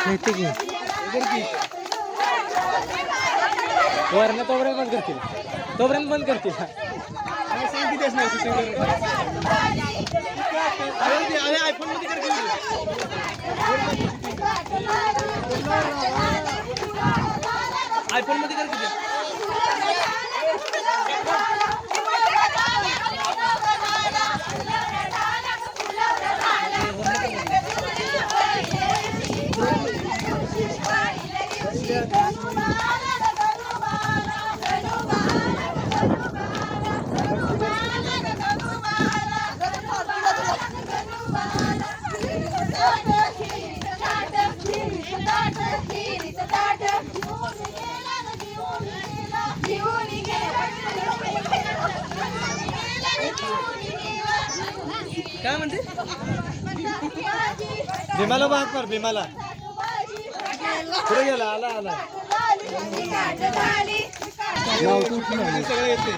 कहते की वरनं तोपर्यंत बंद करतील तोपर्यंत बंद करतील आईफोन मध्ये कर काय म्हणते? भीमाला भाग कर भीमाला. पुढे गेला आला आला. सगळं येते.